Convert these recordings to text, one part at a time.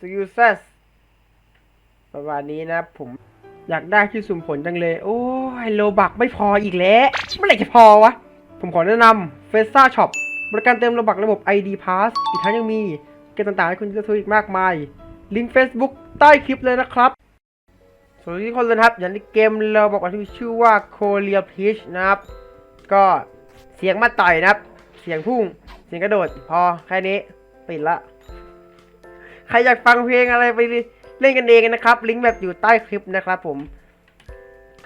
สกิลเซสประมาณนี้นะครับผมอยากได้ที่สุ่มผลจังเลย โอ้ยโลบักไม่พออีกแล้วเมื่อไหร่จะพอวะ ผมขอแนะนำเฟซ่าช็อปบริการเติมโลบักระบบ ID Pass อีกทั้งยังมีเกมต่างๆ ให้คุณเลือกซื้ออีกมากมาย ลิงก์ Facebook ใต้คลิปเลยนะครับสวัสดีทุกคนเลยครับ อย่างในเกมเราบอกว่าที่ชื่อว่า Korea Peach นะครับ ก็เสียงมาต่อยนะครับ เสียงพุ่ง เสียงกระโดด พอแค่นี้ปิดละ ใครอยากฟังเพลงอะไรไปเล่นกันเองนะครับ ลิงก์แบบอยู่ใต้คลิปนะครับผม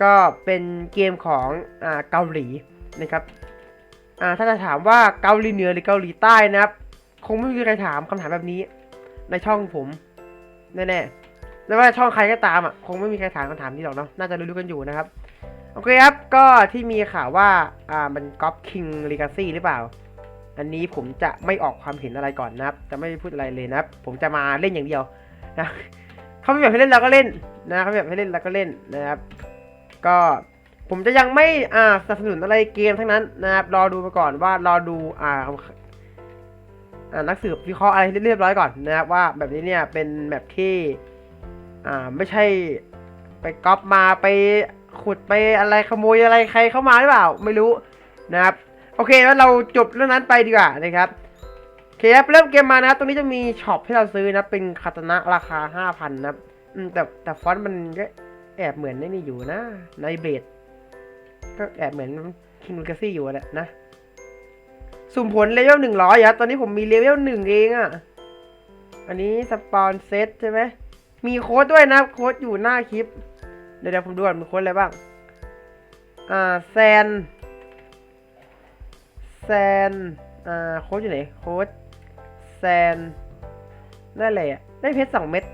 ก็เป็นเกมของอ่าเกาหลีนะครับอ่าถ้าจะถามว่าเกาหลีเหนือหรือเกาหลีใต้นะครับ คงไม่มีใครถามคำถามแบบนี้ ในช่องผมแน่ๆไม่ว่าช่องใครก็ตามอะคงไม่มีใครถามคำถามนี้หรอกเนาะน่าจะรู้ๆกันอยู่นะครับโอเคครับ ก็ที่มีข่าวว่า อ่า มันก๊อปคิงลีกาซี่หรือเปล่า อันนี้ผมจะไม่ออกความเห็นอะไรก่อนนะครับ จะไม่พูดอะไรเลยนะครับ ผมจะมาเล่นอย่างเดียวนะเขาไม่แบบให้เล่นเราก็เล่นนะเขาไม่แบบให้เล่นเราก็เล่นนะครับ ก็ผมจะยังไม่อ่าสนับสนุนอะไรเกมทั้งนั้นนะครับ รอดูไปก่อนว่ารอดูอ่าอ่านักสืบวิเคราะห์อะไรเรียบร้อยก่อนนะครับว่าแบบนี้เนี่ยเป็นแบบที่อ่าไม่ใช่ไปก๊อปมาไปขุดไปอะไรขโมยอะไรใครเข้ามาหรือเปล่า ไม่รู้นะครับ โอเคแล้วเราจบเรื่องนั้นไปดีกว่านะครับโอเคครับเริ่มเกมมานะครับตรงนี้จะมีช็อปให้เราซื้อนะเป็นคาตนะราคา 5,000นะแต่แต่ฟอนต์มันก็แอบเหมือนในนี่อยู่นะในเบดก็แอบเหมือนคิงลูกาซี่อยู่แหละนะสุ่มผลเลเวลหนึ่งร้อยอะตอนนี้ผมมีเลเวลหนึ่งเองอะอันนี้สปอนเซตใช่ไหมมีโค้ดด้วยนะโค้ดอยู่หน้าคลิป เดี๋ยวผมดูก่อนมีโค้ดอะไรบ้าง อ่าแซน แซนอ่าโค้ดอยู่ไหนโค้ดแซนได้เลยอะได้เพชรสองเม็ด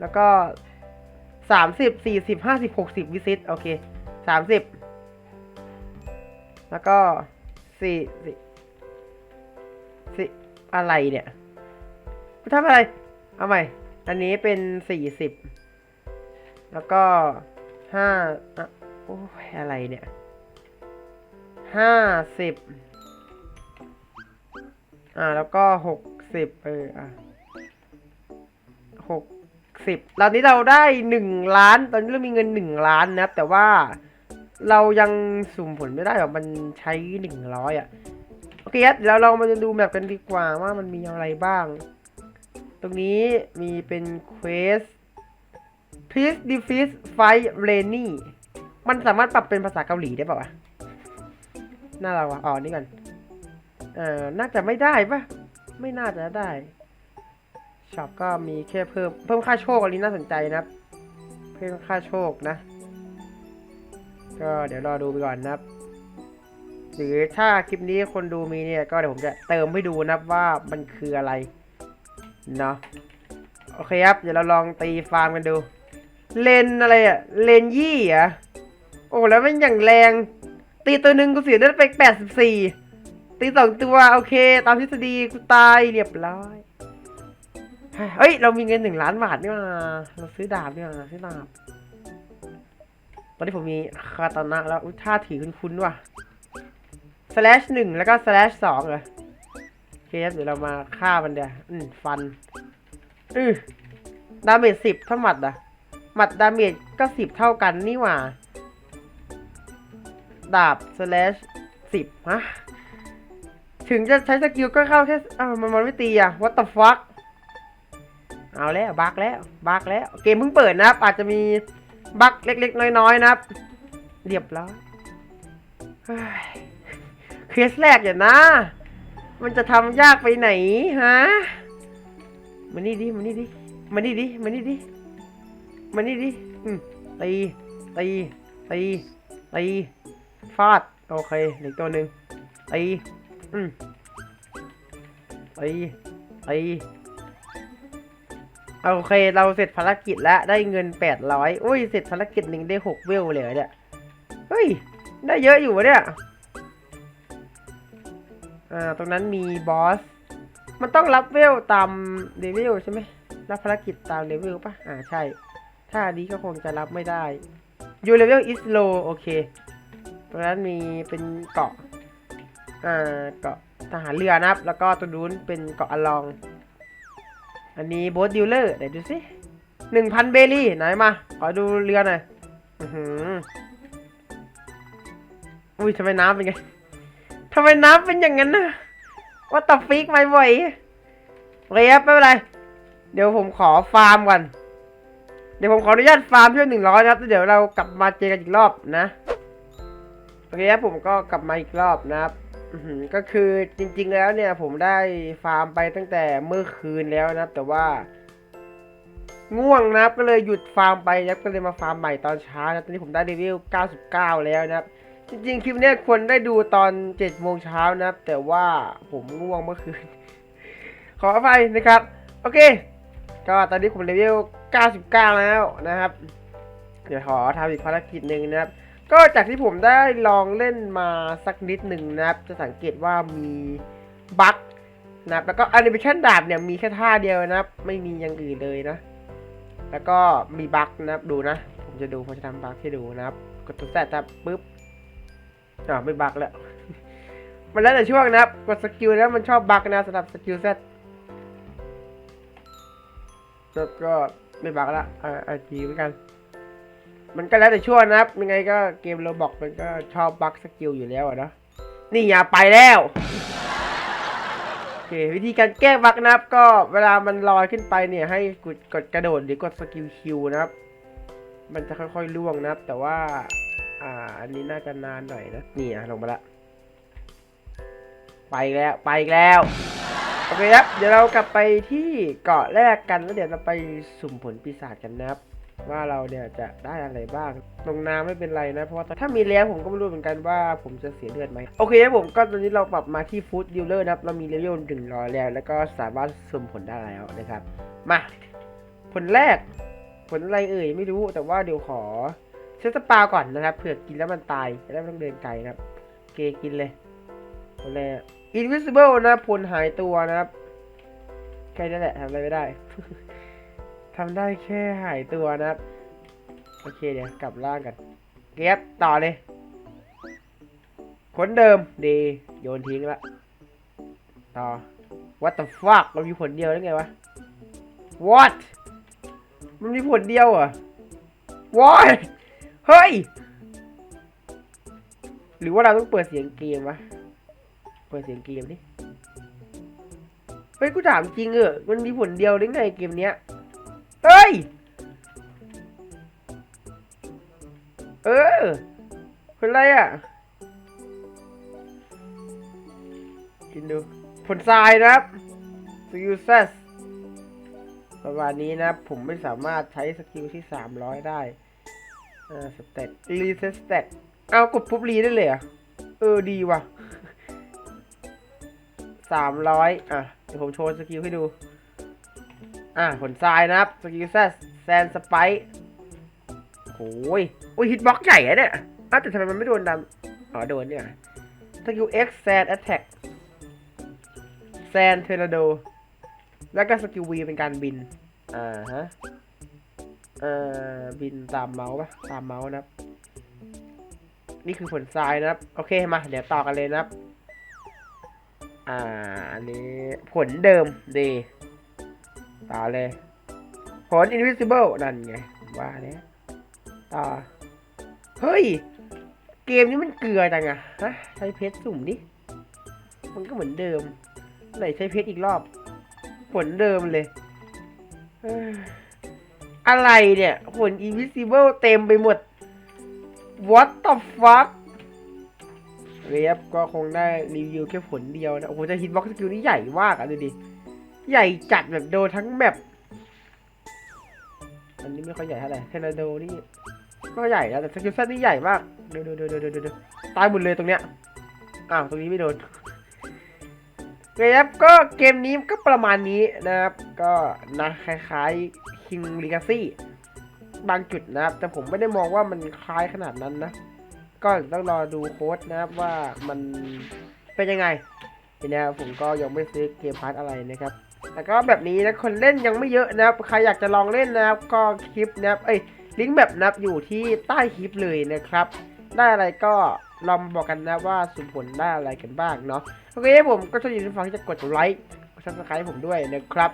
แล้วก็สามสิบสี่สิบห้าสิบหกสิบวิซิตโอเคสามสิบแล้วก็สี่สี่สี่อะไรเนี่ยกูทำอะไร เอาใหม่ อันนี้เป็นสี่สิบแล้วก็ห้าอะโอ้ยอะไรเนี่ย ห้าสิบอ่าแล้วก็หกสิบเอออะหกสิบตอนนี้เราได้หนึ่งล้าน ตอนนี้เรามีเงินหนึ่งล้านนะครับ แต่ว่าเรายังสุ่มผลไม่ได้หรอกมันใช้หนึ่งร้อยอะ โอเคครับเดี๋ยวเรามาดูแบบกันดีกว่าว่ามันมีอะไรบ้าง ตรงนี้มีเป็นเควส Please defeat fight Rainy มันสามารถปรับเป็นภาษาเกาหลีได้ป่าวะ น่ารักว่ะอ๋อนี่ก่อนเอ่อน่าจะไม่ได้ปะไม่น่าจะได้ช็อปก็มีแค่เพิ่มเพิ่มค่าโชคอันนี้น่าสนใจนะครับเพิ่มค่าโชคนะ ก็เดี๋ยวรอดูไปก่อนนะครับ หรือถ้าคลิปนี้คนดูมีเนี่ย ก็เดี๋ยวผมจะเติมให้ดูนะว่ามันคืออะไรเนาะโอเคครับ เดี๋ยวเราลองตีฟาร์มกันดู เลนอะไรอะเลนยี่อะโอ้แล้วมันอย่างแรง ตีตัวหนึ่งกูเสียได้ไปแปดสิบสี่ตีสองตัวโอเค ตามทฤษฎีกูตายเรียบร้อยเฮ้ย เรามีเงินหนึ่งล้านบาทนี่มาเราซื้อดาบนี่มาซื้อดาบ ตอนนี้ผมมีคาตานะแล้วอุ๊ยท่าถือคุ้นๆว่ะ slash หนึ่งแล้วก็ slash สองเหรอโอเคครับเดี๋ยวเรามาฆ่ามันเดี๋ยวอืมฟันอือดาเมจสิบถ้าหมัดอะหมัดดาเมจก็สิบเท่ากันนี่หว่า ดาบ slash สิบฮะ ถึงจะใช้สกิลก็เข้าแค่อ้าวมันมันไม่ตีอะ what the fuck เอาแล้วบักแล้วบักแล้ว เกมเพิ่งเปิดนะครับ อาจจะมีบักเล็กๆ น้อยๆนะครับ เรียบร้อยเฮ้ยเคสแรกอย่านะ มันจะทำยากไปไหนฮะมานี่ดิมานี่ดิมานี่ดิมานี่ดิมานี่ดิตีตีตีตี ฟาด โอเคหลืออกตัวหนึ่งตีอืมตีตีโอเค เราเสร็จภารกิจแล้ว ได้เงินแปดร้อยอุ้ย เสร็จภารกิจหนึ่งได้หกเวลเลยเหรอเนี่ย เฮ้ย ได้เยอะอยู่เนี่ย อ่า ตรงนั้นมีบอส มันต้องรับเวลตามเลเวลใช่ไหม รับภารกิจตามเลเวลปะอ่า ใช่ ถ้าอันนี้ก็คงจะรับไม่ได้ยูเลเวล is low โอเค ตรงนั้นมีเป็นเกาะอ่าเกาะทหารเรือนะครับ แล้วก็ตรงนู้นเป็นเกาะอลอง อันนี้โบสดิวเลอร์ไหนดูสิหนึ่งพันเบลี่ไหนมา ขอดูเรือหน่อยอือหืออุ้ยทำไมน้ำเป็นไงทำไมน้ำเป็นอย่างนั้นนะว่าตบฟิกไม่บ่อยโอเคครับไม่เป็นไร เดี๋ยวผมขอฟาร์มก่อน เดี๋ยวผมขออนุญาตฟาร์มเพื่อหนึ่งร้อยนะครับ เดี๋ยวเรากลับมาเจอกันอีกรอบนะ โอเคครับผมก็กลับมาอีกรอบนะครับก็คือจริง ๆ แล้วเนี่ยผมได้ฟาร์มไปตั้งแต่เมื่อคืนแล้วนะครับแต่ว่า ง่วงนะครับก็เลยหยุดฟาร์มไปนับก็เลยมาฟาร์มใหม่ตอนเช้านะตอนนี้ผมได้เลเวล 99 แล้วนะครับจริงๆคลิปเนี้ยควรได้ดูตอน7โมงเช้านะครับแต่ว่าผมง่วงเมื่อคืน ขออภัยนะครับ โอเค ก็ตอนนี้ผมเลเวล 99 แล้วนะครับ เดี๋ยวขอทำอีกภารกิจหนึ่งนะครับ ก็จากที่ผมได้ลองเล่นมาสักนิดหนึ่งนะครับ จะสังเกตว่ามีบั๊กนะครับแล้วก็แอนิเมชันดาบเนี่ยมีแค่ท่าเดียวนะครับ ไม่มีอย่างอื่นเลยนะ แล้วก็มีบั๊กนะครับดูนะ ผมจะดูผมจะทำบั๊กให้ดูนะครับ กดตัวแซดครับปุ๊บอ่าไม่บั๊กแล้ว มันแล้วแต่ช่วงนะครับ กดสกิลแล้วมันชอบบั๊กนะสำหรับสกิลแซดแล้วก็ไม่บั๊กละอ่าไอจีเหมือนกัน มันก็แล้วแต่ช่วงนะครับ ยังไงก็เกมโรบอกมันก็ชอบบั๊กสกิลอยู่แล้วอะเนาะนี่อย่าไปแล้วโอเควิธีการแก้บั๊กนะครับ ก็เวลามันลอยขึ้นไปเนี่ยให้กดกดกระโดดหรือกดสกิลคิวนะครับ มันจะค่อยๆล่วงนะครับ แต่ว่า อ่า อันนี้น่าจะนานหน่อยนะนี่อะลงมาละไปแล้วไปแล้วโอเคครับ เดี๋ยวเรากลับไปที่เกาะแรกกันแล้วเดี๋ยวเราไปสุ่มผลปีศาจกันนะครับ ว่าเราเนี่ยจะได้อะไรบ้าง ลงน้ำไม่เป็นไรนะ เพราะถ้ามีแล้วผมก็ไม่รู้เหมือนกันว่าผมจะเสียเลือดไหมโอเคครับผมก็ตอนนี้เราปรับมาที่ฟู้ดดิลเลอร์นะครับ เรามีเลเวลหนึ่งร้อยแล้ว แล้วก็สามารถสุ่มผลได้แล้วนะครับ มา ผลแรก ผลอะไรเอ่ยไม่รู้แต่ว่าเดี๋ยวขอเซตสปาก่อนนะครับเผื่อกินแล้วมันตายจะได้ไม่ต้องเดินไกลนะครับเคกินเลยผลแรก invisible นะผลหายตัวนะครับแค่นั้นแหละทำอะไรไม่ได้ ทำได้แค่หายตัวนะครับโอเคเดี๋ยวกลับล่างกันเก็บต่อเลยขนเดิมดีโยนทิ้งละต่อ what the fuck มันมีผลเดียวได้ไงวะ what มันมีผลเดียวเหรอ what เฮ้ย หรือว่าเราต้องเปิดเสียงเกมวะ เปิดเสียงเกมดิเฮ้ยกูถามจริงเออมันมีผลเดียวได้ไงเกมเนี้ย เฮ้ย เออผลอะไรอะ กินดูผลทรายนะครับสกิลเซสประมาณนี้นะผมไม่สามารถใช้สกิลที่ 300 ได้อ่าสเตตรีเซ็ตสเตตเอากดปุ๊บรีได้เลยอะเออดีว่ะสามร้อยอะ เดี๋ยวผมโชว์สกิลให้ดู อะผลทรายนะครับสกิลแซแซนสไปโอ้ยโอ้ยฮิตบ็อกใหญ่อะเนี่ยอ้าวแต่ทำไมมันไม่โดนดำอ๋อโดนเนี่ยสกิล X แซนแอตแทกแซนเทอร์นาโด แล้วก็สกิล V เป็นการบิน อ่าฮะ เอ่อ บินตามเมาส์ปะตามเมาส์นะครับ นี่คือผลทรายนะครับ โอเคมา เดี๋ยวต่อกันเลยนะครับ อ่า อันนี้ผลเดิมดี ต่อเลย ผล invisible นั่นไง ว่าแล้วต่อเฮ้ย เกมนี้มันเกลือจังอะฮะ ใช้เพชรสุ่มดิ มันก็เหมือนเดิม ไหนใช้เพชรอีกรอบ ผลเดิมเลย อะไรเนี่ย ผล invisible เต็มไปหมด what the fuck เรียบก็คงได้รีวิวแค่ผลเดียวนะ โอ้โหจะฮิตบ็อกสกิลนี่ใหญ่มากอะดูดิ ใหญ่จัดแบบโดนทั้งแมปอันนี้ไม่ค่อยใหญ่เท่าไหร่เทนาโดนี่ก็ใหญ่นะแต่สกิลเซตนี่ใหญ่มากดูดูดูดูดูดูตายหมดเลยตรงเนี้ยอ้าวตรงนี้ไม่โดนเรียบก็เกมนี้ก็ประมาณนี้นะครับ ก็นะคล้ายๆ King Legacy บางจุดนะครับ แต่ผมไม่ได้มองว่ามันคล้ายขนาดนั้นนะ ก็ต้องรอดูโค้ดนะครับว่ามันเป็นยังไงทีนี้ผมก็ยังไม่ซื้อเกมพาร์ทอะไรนะครับ แต่ก็แบบนี้นะคนเล่นยังไม่เยอะนะครับใครอยากจะลองเล่นนะครับก็คลิปนะครับเอ้ยลิงก์แบบนับอยู่ที่ใต้คลิปเลยนะครับ ได้อะไรก็ลองบอกกันนะว่าสุ่มผลได้อะไรกันบ้างเนาะโอเคผมก็จะยินดีฟังที่จะกดไลค์กดซับสไครต์ผมด้วยนะครับ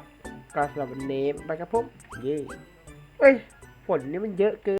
ก็สำหรับวันนี้ไปครับผมเย้เอ้ยฝนนี่มันเยอะเกิน